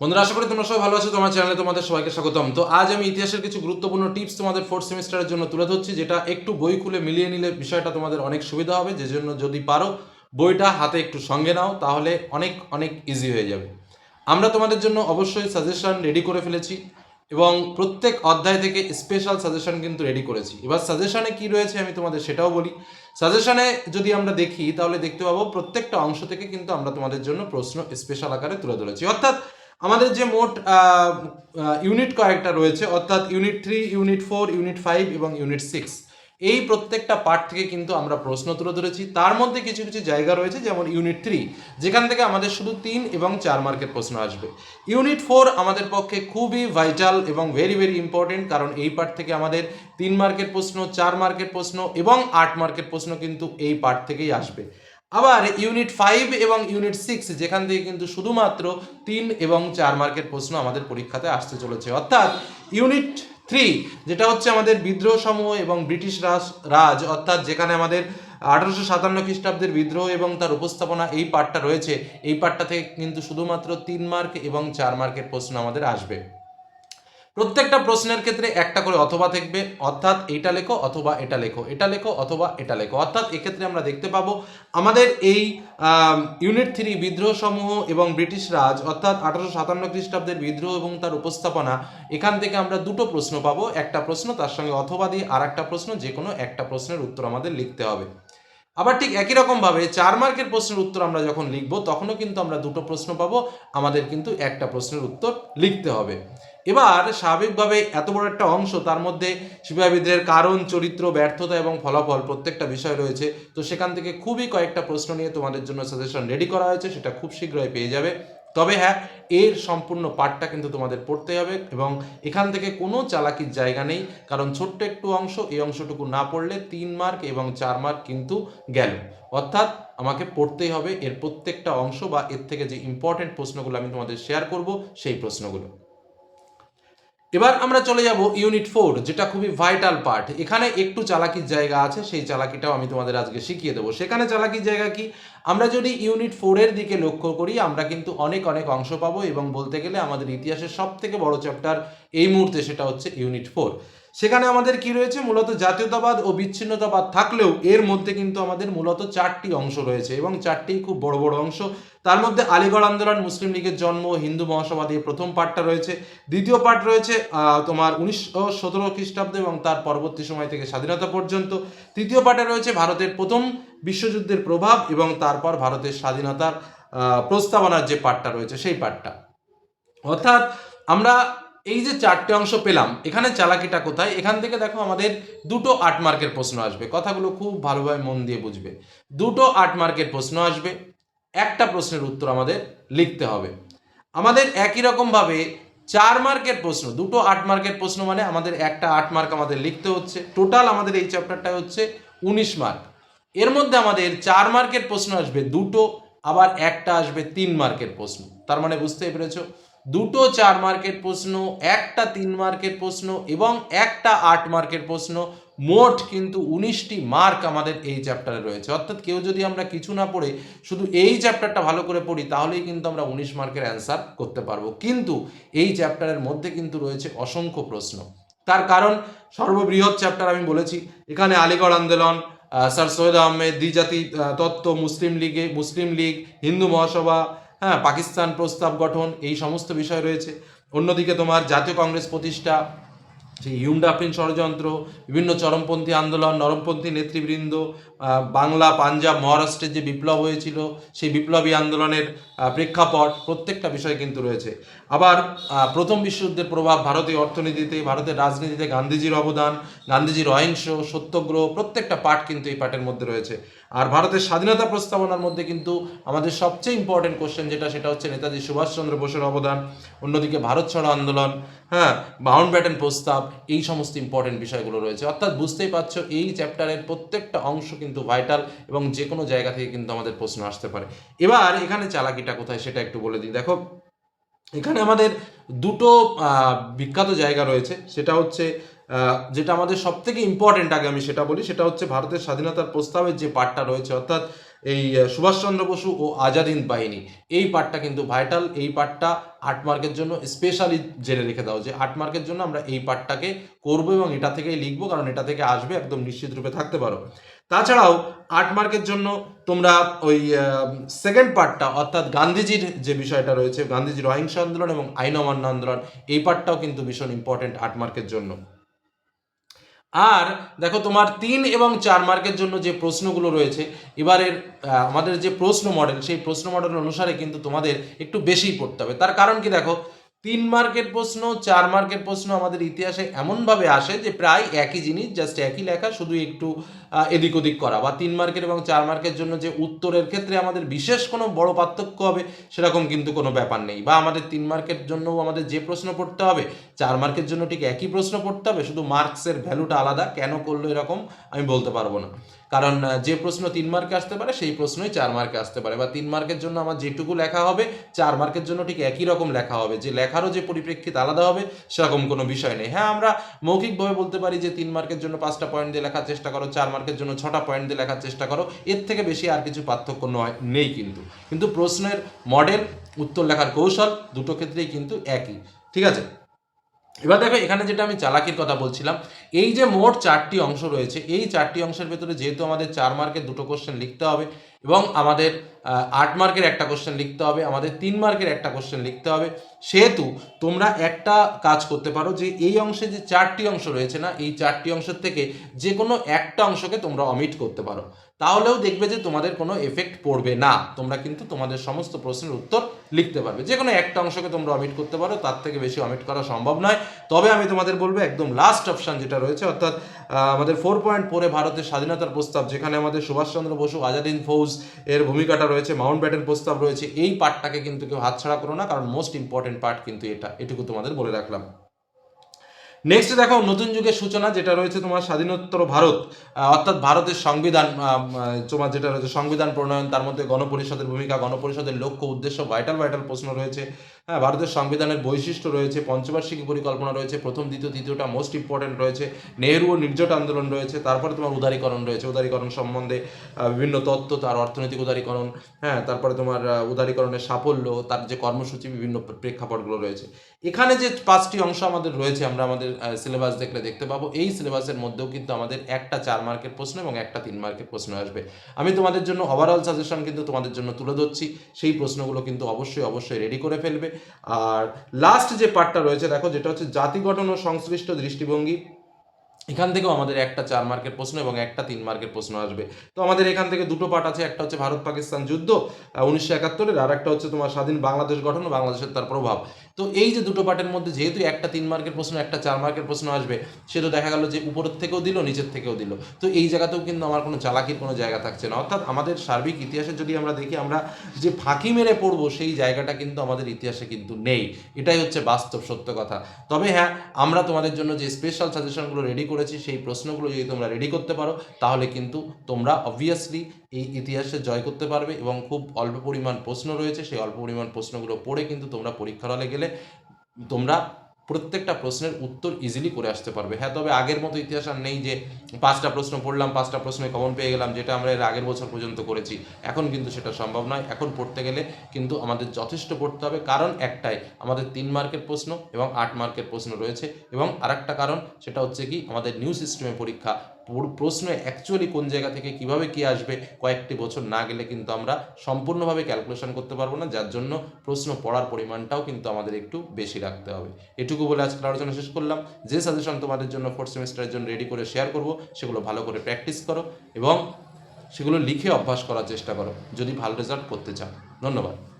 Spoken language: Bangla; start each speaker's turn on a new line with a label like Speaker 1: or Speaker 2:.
Speaker 1: বন্ধুরা, আশা করি তোমরা সবাই ভালো আছো, তোমার চ্যানেলে তোমাদের সবাইকে স্বাগতম। তো আজ আমি ইতিহাসের কিছু গুরুত্বপূর্ণ টিপস তোমাদের ফোর্থ সেমিস্টারের জন্য তুলে ধরছি, যেটা একটু বই খুলে মিলিয়ে নিলে বিষয়টা তোমাদের অনেক সুবিধা হবে, যে জন্য যদি পারো বইটা হাতে একটু সঙ্গে নাও, তাহলে অনেক অনেক ইজি হয়ে যাবে। আমরা তোমাদের জন্য অবশ্যই সাজেশন রেডি করে ফেলেছি এবং প্রত্যেক অধ্যায় থেকে স্পেশাল সাজেশন কিন্তু রেডি করেছি। এবার সাজেশনে কি রয়েছে আমি তোমাদের সেটাও বলি। সাজেশনে যদি আমরা দেখি, তাহলে দেখতে পাবো প্রত্যেকটা অংশ থেকে কিন্তু আমরা তোমাদের জন্য প্রশ্ন স্পেশাল আকারে তুলে ধরেছি। অর্থাৎ আমাদের যে মোট ইউনিট কয়েকটা রয়েছে, অর্থাৎ unit three unit four unit five এবং ইউনিট সিক্স এই প্রত্যেকটা পার্ট থেকে কিন্তু আমরা প্রশ্ন তুলে ধরেছি। তার মধ্যে কিছু কিছু জায়গা রয়েছে, যেমন ইউনিট থ্রি যেখান থেকে আমাদের শুধু তিন এবং চার মার্কের প্রশ্ন আসবে। ইউনিট ফোর আমাদের পক্ষে খুবই ভাইটাল এবং ভেরি ভেরি ইম্পর্টেন্ট কারণ এই পার্ট থেকে আমাদের তিন মার্কের প্রশ্ন, চার মার্কের প্রশ্ন এবং আট মার্কের প্রশ্ন কিন্তু এই পার্ট থেকেই আসবে। আবার ইউনিট ফাইভ এবং ইউনিট সিক্স যেখান থেকে কিন্তু শুধুমাত্র তিন এবং চার মার্কের প্রশ্ন আমাদের পরীক্ষাতে আসতে চলেছে। অর্থাৎ ইউনিট থ্রি যেটা হচ্ছে আমাদের বিদ্রোহ সমূহ এবং ব্রিটিশ রাজ রাজ, অর্থাৎ যেখানে আমাদের আঠারোশো সাতান্ন খ্রিস্টাব্দের বিদ্রোহ এবং তার উপস্থাপনা এই পার্টটা রয়েছে, এই পার্টটা থেকে কিন্তু শুধুমাত্র তিন মার্ক এবং চার মার্কের প্রশ্ন আমাদের আসবে। প্রত্যেকটা প্রশ্নের ক্ষেত্রে একটা করে অথবা থাকবে অর্থাৎ এটা লেখো অথবা এটা লেখো এটা লেখো অথবা এটা লেখো। অর্থাৎ এক্ষেত্রে আমরা দেখতে পাবো, আমাদের এই ইউনিট থ্রি বিদ্রোহ সমূহ এবং ব্রিটিশ রাজ, অর্থাৎ আঠারোশো সাতান্ন খ্রিস্টাব্দের বিদ্রোহ এবং তার উপস্থাপনা, এখান থেকে আমরা দুটো প্রশ্ন পাবো, একটা প্রশ্ন তার সঙ্গে অথবা দিয়ে আর একটা প্রশ্ন যে কোনো একটা প্রশ্নের উত্তর আমাদের লিখতে হবে। আবার ঠিক একই রকমভাবে চার মার্কের প্রশ্নের উত্তর আমরা যখন লিখব, তখনও কিন্তু আমরা দুটো প্রশ্ন পাবো, আমাদের কিন্তু একটা প্রশ্নের উত্তর লিখতে হবে। এবার স্বাভাবিকভাবে এত বড় একটা অংশ, তার মধ্যে শিবাবিদ্রের কারণ, চরিত্র, ব্যর্থতা এবং ফলাফল প্রত্যেকটা বিষয় রয়েছে। তো সেখান থেকে খুবই কয়েকটা প্রশ্ন নিয়ে তোমাদের জন্য সাজেশন রেডি করা হয়েছে, সেটা খুব শীঘ্রই পেয়ে যাবে। তবে হ্যাঁ এর সম্পূর্ণ পাঠটা কিন্তু তোমাদের পড়তে হবে এবং এখান থেকে কোনো চালাকির জায়গা নেই, কারণ ছোট্ট একটু অংশ, এই অংশটুকু না পড়লে তিন মার্ক এবং চার মার্ক কিন্তু গেল। অর্থাৎ আমাকে পড়তেই হবে এর প্রত্যেকটা অংশ বা এর থেকে যে ইম্পর্টেন্ট প্রশ্নগুলো আমি তোমাদের শেয়ার করব, সেই প্রশ্নগুলো। এবার আমরা চলে যাব ইউনিট ফোর যেটা খুবই ভাইটাল পার্ট এখানে একটু চালাকির জায়গা আছে, সেই চালাকিটাও আমি তোমাদের আজকে শিখিয়ে দেবো। সেখানে চালাকির জায়গা কি? আমরা যদি ইউনিট ফোরের দিকে লক্ষ্য করি, আমরা কিন্তু অনেক অনেক অংশ পাবো এবং বলতে গেলে আমাদের ইতিহাসের সব থেকে বড় চ্যাপ্টার এই মুহূর্তে সেটা হচ্ছে ইউনিট ফোর সেখানে আমাদের কি রয়েছে? মূলত জাতীয়তাবাদ ও বিচ্ছিন্নতাবাদ থাকলেও এর মধ্যে কিন্তু আমাদের মূলত চারটি অংশ রয়েছে এবং চারটি খুব বড় বড় অংশ। তার মধ্যে আলিগড় আন্দোলন, মুসলিম লীগের জন্ম, হিন্দু মহাসভা দিয়ে প্রথম পার্টটা রয়েছে। দ্বিতীয় পার্ট রয়েছে তোমার উনিশশো সতেরো খ্রিস্টাব্দ এবং তার পরবর্তী সময় থেকে স্বাধীনতা পর্যন্ত। তৃতীয় পার্টে রয়েছে ভারতের প্রথম বিশ্বযুদ্ধের প্রভাব এবং তারপর ভারতের স্বাধীনতার প্রস্তাবনার যে পাঠটা রয়েছে, সেই পাঠটা। অর্থাৎ আমরা এই যে চারটে অংশ পেলাম, এখানে চালাকিটা কোথায়? এখান থেকে দেখো আমাদের দুটো আট মার্কের প্রশ্ন আসবে। কথাগুলো খুব ভালোভাবে মন দিয়ে বুঝবে। দুটো আট মার্কের প্রশ্ন আসবে। একটা প্রশ্নের উত্তর আমাদের লিখতে হবে। আমাদের একই রকমভাবে চার মার্কের প্রশ্ন, দুটো আট মার্কের প্রশ্ন মানে আমাদের একটা আট মার্ক আমাদের লিখতে হচ্ছে। টোটাল আমাদের এই চ্যাপ্টারটা হচ্ছে উনিশ মার্ক। এর মধ্যে আমাদের চার মার্কের প্রশ্ন আসবে, দুটো, আবার একটা আসবে তিন মার্কের প্রশ্ন। তার মানে বুঝতেই পেরেছ? দুটো চার মার্কের প্রশ্ন, একটা তিন মার্কের প্রশ্ন এবং একটা আট মার্কের প্রশ্ন, মোট কিন্তু উনিশটি মার্ক আমাদের এই চ্যাপ্টারে রয়েছে। অর্থাৎ কেউ যদি আমরা কিছু না পড়ে, শুধু এই চ্যাপ্টারটা ভালো করে পড়ি, তাহলেই কিন্তু আমরা উনিশ মার্কের অ্যান্সার করতে পারব। কিন্তু এই চ্যাপ্টারের মধ্যে কিন্তু রয়েছে অসংখ্য প্রশ্ন। তার কারণ সর্ববৃহৎ চ্যাপ্টার আমি বলেছি, এখানে আলিগড় আন্দোলন স্যার সৈয়দ আহমেদ, দ্বিজাতি তত্ত্ব, মুসলিম লীগে, মুসলিম লীগ, হিন্দু মহাসভা হ্যাঁ পাকিস্তান প্রস্তাব গঠন, এই সমস্ত বিষয় রয়েছে। অন্যদিকে তোমার জাতীয় কংগ্রেস প্রতিষ্ঠা সেই ইউমডাফিন ষড়যন্ত্র, বিভিন্ন চরমপন্থী আন্দোলন, নরমপন্থী নেতৃবৃন্দ বাংলা, পাঞ্জাব, মহারাষ্ট্রের যে বিপ্লব হয়েছিল, সেই বিপ্লবী আন্দোলনের প্রেক্ষাপট প্রত্যেকটা বিষয় কিন্তু রয়েছে। আবার প্রথম বিশ্বযুদ্ধের প্রভাব ভারতীয় অর্থনীতিতে, ভারতের রাজনীতিতে গান্ধীজির অবদান, গান্ধীজির অহিংস, সত্যগ্রহ, প্রত্যেকটা পাঠ কিন্তু এই পাঠের মধ্যে রয়েছে। আর ভারতের স্বাধীনতা প্রস্তাবনার মধ্যে কিন্তু আমাদের সবচেয়ে ইম্পর্টেন্ট কোশ্চেন যেটা, সেটা হচ্ছে নেতাজি সুভাষচন্দ্র বোসের অবদান, অন্যদিকে ভারত ছাড়ো আন্দোলন হ্যাঁ মাউন্ট ব্যাটেন প্রস্তাব, এই সমস্ত ইম্পর্টেন্ট বিষয়গুলো রয়েছে। অর্থাৎ বুঝতেই পারছ, এই চ্যাপ্টারের প্রত্যেকটা অংশ কিন্তু ভাইটাল এবং যে কোনো জায়গা থেকে কিন্তু আমাদের প্রশ্ন আসতে পারে। এবার এখানে চালাকিটা কোথায় সেটা একটু বলে দিই। দেখো, এখানে আমাদের দুটো বিখ্যাত জায়গা রয়েছে। সেটা হচ্ছে যেটা আমাদের সব থেকে ইম্পর্টেন্ট আগে আমি সেটা বলি। সেটা হচ্ছে ভারতের স্বাধীনতার প্রস্তাবের যে পার্টটা রয়েছে, অর্থাৎ এই সুভাষচন্দ্র বসু ও আজাদিন বাহিনী। এই পার্টটা কিন্তু ভাইটাল এই পার্টটা আট মার্কের জন্য স্পেশালি জেনে রেখে দাও যে আট মার্কের জন্য আমরা এই পার্টটাকে করব এবং এটা থেকেই লিখব, কারণ এটা থেকে আসবে, একদম নিশ্চিত রূপে থাকতে পারো। তাছাড়াও আট মার্কের জন্য তোমরা ওই সেকেন্ড পার্টটা অর্থাৎ গান্ধীজির যে বিষয়টা রয়েছে, গান্ধীজির অহিংস আন্দোলন এবং আইন অমান্য আন্দোলন, এই পার্টটাও কিন্তু ভীষণ ইম্পর্টেন্ট আট মার্কের জন্য। আর দেখো তোমার তিন এবং চার মার্কের জন্য যে প্রশ্নগুলো রয়েছে, এবারের আমাদের যে প্রশ্ন মডেল সেই প্রশ্ন মডেল অনুসারে কিন্তু তোমাদের একটু বেশিই পড়তে হবে। তার কারণ কি দেখো তিন মার্কের প্রশ্ন, চার মার্কের প্রশ্ন আমাদের ইতিহাসে এমনভাবে আসে যে প্রায় একই জিনিস জাস্ট একই লেখা, শুধু একটু এদিক ওদিক করা। বা তিন মার্কের এবং চার মার্কের জন্য যে উত্তরের ক্ষেত্রে আমাদের বিশেষ কোনো বড় পার্থক্য হবে, সেরকম কিন্তু কোনো ব্যাপার নেই। বা আমাদের তিন মার্কের জন্যও আমাদের যে প্রশ্ন পড়তে হবে, চার মার্কের জন্য ঠিক একই প্রশ্ন পড়তে হবে, শুধু মার্কসের ভ্যালুটা আলাদা, কেন করল এরকম আমি বলতে পারব না। কারণ যে প্রশ্ন তিন মার্কে আসতে পারে, সেই প্রশ্নই চার মার্কে আসতে পারে। বা তিন মার্কের জন্য আমার যেটুকু লেখা হবে, চার মার্কের জন্য ঠিক একই রকম লেখা হবে। যে লেখারও যে পরিপ্রেক্ষিত আলাদা হবে, সেরকম কোনো বিষয় নেই। হ্যাঁ আমরা মৌখিকভাবে বলতে পারি যে তিন মার্কের জন্য পাঁচটা পয়েন্ট দিয়ে লেখার চেষ্টা করো, চার মার্কের জন্য ছটা পয়েন্ট দিয়ে লেখার চেষ্টা করো। এর থেকে বেশি আর কিছু পার্থক্য নয়, নেই কিন্তু। কিন্তু প্রশ্নের মডেল উত্তর লেখার কৌশল, দুটো ক্ষেত্রেই কিন্তু একই। ঠিক আছে? এবার দেখো, এখানে যেটা আমি চালাকির কথা বলছিলাম, এই যে মোট চারটি অংশ রয়েছে, এই চারটি অংশের ভেতরে যেহেতু আমাদের চার মার্কের দুটো কোশ্চেন লিখতে হবে এবং আমাদের আট মার্কের একটা কোশ্চেন লিখতে হবে, আমাদের তিন মার্কের একটা কোশ্চেন লিখতে হবে, সেহেতু তোমরা একটা কাজ করতে পারো যে এই অংশে যে চারটি অংশ রয়েছে না, এই চারটি অংশের থেকে যে কোনো একটা অংশকে তোমরা অমিট করতে পারো। তাহলেও দেখবে যে তোমাদের কোনো এফেক্ট পড়বে না। তোমরা কিন্তু তোমাদের সমস্ত প্রশ্নের উত্তর লিখতে পারবে। যে কোনো একটা অংশকে তোমরা অমিট করতে পারো, তার থেকে বেশি অমিট করা সম্ভব নয়। তবে আমি তোমাদের বলব, একদম লাস্ট অপশন যেটা রয়েছে, অর্থাৎ আমাদের ফোর পয়েন্ট ফোরে ভারতের স্বাধীনতার প্রস্তাব, যেখানে আমাদের সুভাষচন্দ্র বসু, আজাদিন ফৌজ এর ভূমিকাটা রয়েছে, মাউন্ট ব্যাটেন প্রস্তাব রয়েছে, এই পার্টটাকে কিন্তু কেউ হাতছাড়া করো না, কারণ মোস্ট ইম্পর্টেন্ট পার্ট কিন্তু এটা। এটুকু তোমাদের বলে রাখলাম। নেক্সট দেখো নতুন যুগের সূচনা যেটা রয়েছে তোমার স্বাধীনোত্তর ভারত অর্থাৎ ভারতের সংবিধান তোমার যেটা রয়েছে সংবিধান প্রণয়ন, তার মধ্যে গণপরিষদের ভূমিকা, গণপরিষদের লক্ষ্য, উদ্দেশ্য ভাইটাল ভাইটাল প্রশ্ন রয়েছে। হ্যাঁ ভারতের সংবিধানের বৈশিষ্ট্য রয়েছে, পঞ্চবার্ষিকী পরিকল্পনা রয়েছে, প্রথম, দ্বিতীয়, তৃতীয়টা মোস্ট ইম্পর্টেন্ট রয়েছে। নেহরু ও নির্জট আন্দোলন রয়েছে, তারপরে তোমার উদারীকরণ রয়েছে, উদারীকরণ সম্বন্ধে বিভিন্ন তত্ত্ব, তার অর্থনৈতিক উদারীকরণ হ্যাঁ তারপরে তোমার উদারীকরণের সাফল্য, তার যে কর্মসূচি, বিভিন্ন প্রেক্ষাপটগুলো রয়েছে। এখানে যে পাঁচটি অংশ আমাদের রয়েছে, আমরা আমাদের সিলেবাস দেখলে দেখতে পাবো। এই সিলেবাসের মধ্যেও কিন্তু আমাদের একটা চার মার্কের প্রশ্ন এবং একটা তিন মার্কের প্রশ্ন আসবে। আমি তোমাদের জন্য ওভারঅল সাজেশন কিন্তু তোমাদের জন্য তুলে ধরছি। সেই প্রশ্নগুলো কিন্তু অবশ্যই অবশ্যই রেডি করে ফেলবে। আর লাস্ট যে পার্টটা রয়েছে, দেখো, যেটা হচ্ছে জাতি গঠন ও সংশ্লিষ্ট দৃষ্টিভঙ্গি। এখান থেকেও আমাদের একটা চার মার্কের প্রশ্ন এবং একটা তিন মার্কের প্রশ্ন আসবে। তো আমাদের এখান থেকে দুটো পার্ট আছে, একটা হচ্ছে ভারত পাকিস্তান যুদ্ধ উনিশশো একাত্তরের, আর একটা হচ্ছে তোমার স্বাধীন বাংলাদেশ গঠন বাংলাদেশের তার প্রভাব। তো এই যে দুটো পার্টের মধ্যে যেহেতু একটা তিন মার্কের প্রশ্ন, একটা চার মার্কের প্রশ্ন আসবে, সে তো দেখা গেল যে উপরের থেকেও দিল, নিচের থেকেও দিল। তো এই জায়গাতেও কিন্তু আমার কোনো চালাকির কোনো জায়গা থাকছে না। অর্থাৎ আমাদের সার্বিক ইতিহাসে যদি আমরা দেখি, আমরা যে ফাঁকি মেরে পড়ব, সেই জায়গাটা কিন্তু আমাদের ইতিহাসে কিন্তু নেই। এটাই হচ্ছে বাস্তব সত্য কথা। তবে হ্যাঁ আমরা তোমাদের জন্য যে স্পেশাল সাজেশনগুলো রেডি করেছি, সেই প্রশ্নগুলো যদি তোমরা রেডি করতে পারো, তাহলে কিন্তু তোমরা অবভিয়াসলি এই ইতিহাসে জয় করতে পারবে এবং খুব অল্প পরিমাণ প্রশ্ন রয়েছে। সেই অল্প পরিমাণ প্রশ্নগুলো পড়ে কিন্তু তোমরা পরীক্ষার হলে গেলে তোমরা প্রত্যেকটা প্রশ্নের উত্তর ইজিলি করে আসতে পারবে। হ্যাঁ তবে আগের মতো ইতিহাস আর নেই যে পাঁচটা প্রশ্ন পড়লাম, পাঁচটা প্রশ্নে কমন পেয়ে গেলাম, যেটা আমরা এর আগের বছর পর্যন্ত করেছি। এখন কিন্তু সেটা সম্ভব নয়। এখন পড়তে গেলে কিন্তু আমাদের যথেষ্ট পড়তে হবে। কারণ একটাই, আমাদের তিন মার্কের প্রশ্ন এবং আট মার্কের প্রশ্ন রয়েছে। এবং আরেকটা কারণ, সেটা হচ্ছে কি, আমাদের নিউ সিস্টেমে পরীক্ষা পুরো প্রশ্ন অ্যাকচুয়ালি কোন জায়গা থেকে কীভাবে কি আসবে, কয়েকটি বছর না গেলে কিন্তু আমরা সম্পূর্ণভাবে ক্যালকুলেশন করতে পারব না, যার জন্য প্রশ্ন পড়ার পরিমাণটাও কিন্তু আমাদের একটু বেশি রাখতে হবে। এটুকু বলে আজকের আলোচনা শেষ করলাম। যে সাজেশন তোমাদের জন্য ফোর্থ সেমিস্টারের জন্য রেডি করে শেয়ার করব, সেগুলো ভালো করে প্র্যাকটিস করো এবং সেগুলো লিখে অভ্যাস করার চেষ্টা করো, যদি ভালো রেজাল্ট করতে চাও। ধন্যবাদ।